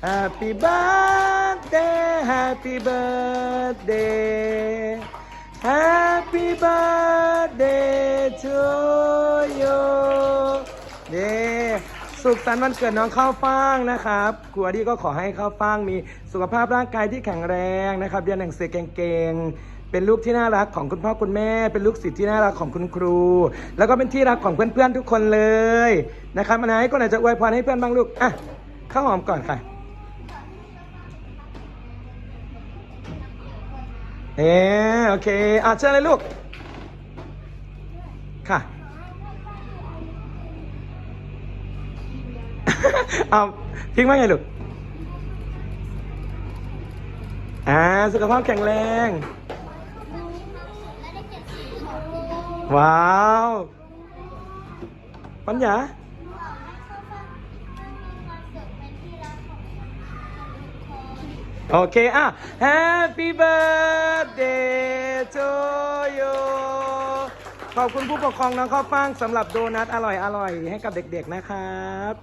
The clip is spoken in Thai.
Happy birthday Happy birthday Happy birthday to you เย้สุขสันต์วันเกิดน้องข้าวฟ่างนะครับครูอดีก็ขอให้ข้าวฟ่างมีสุขภาพร่างกายที่แข็งแรงนะครับเรียนหนังสือเก่งๆ เป็นลูกที่น่ารักของคุณพ่อคุณแม่ เป็นลูกศิษย์ที่น่ารักของคุณครู แล้วก็เป็นที่รักของเพื่อนๆทุกคนเลยนะครับอันไหนก็ไหนจะอวยพรให้เพื่อนบ้างลูกอะข้าวหอมก่อนค่ะ เออโอเคอะเชิญเลยลูก ค่ะเอาพิงว่าไงลูก อ่า สุขภาพแข็งแรง ว้าว ปัญญา โอเคอะ Happy birthday to you ขอบคุณผู้ปกครองน้องข้าวฟ่างสำหรับโดนัทอร่อยอร่อยให้กับเด็กๆนะครับ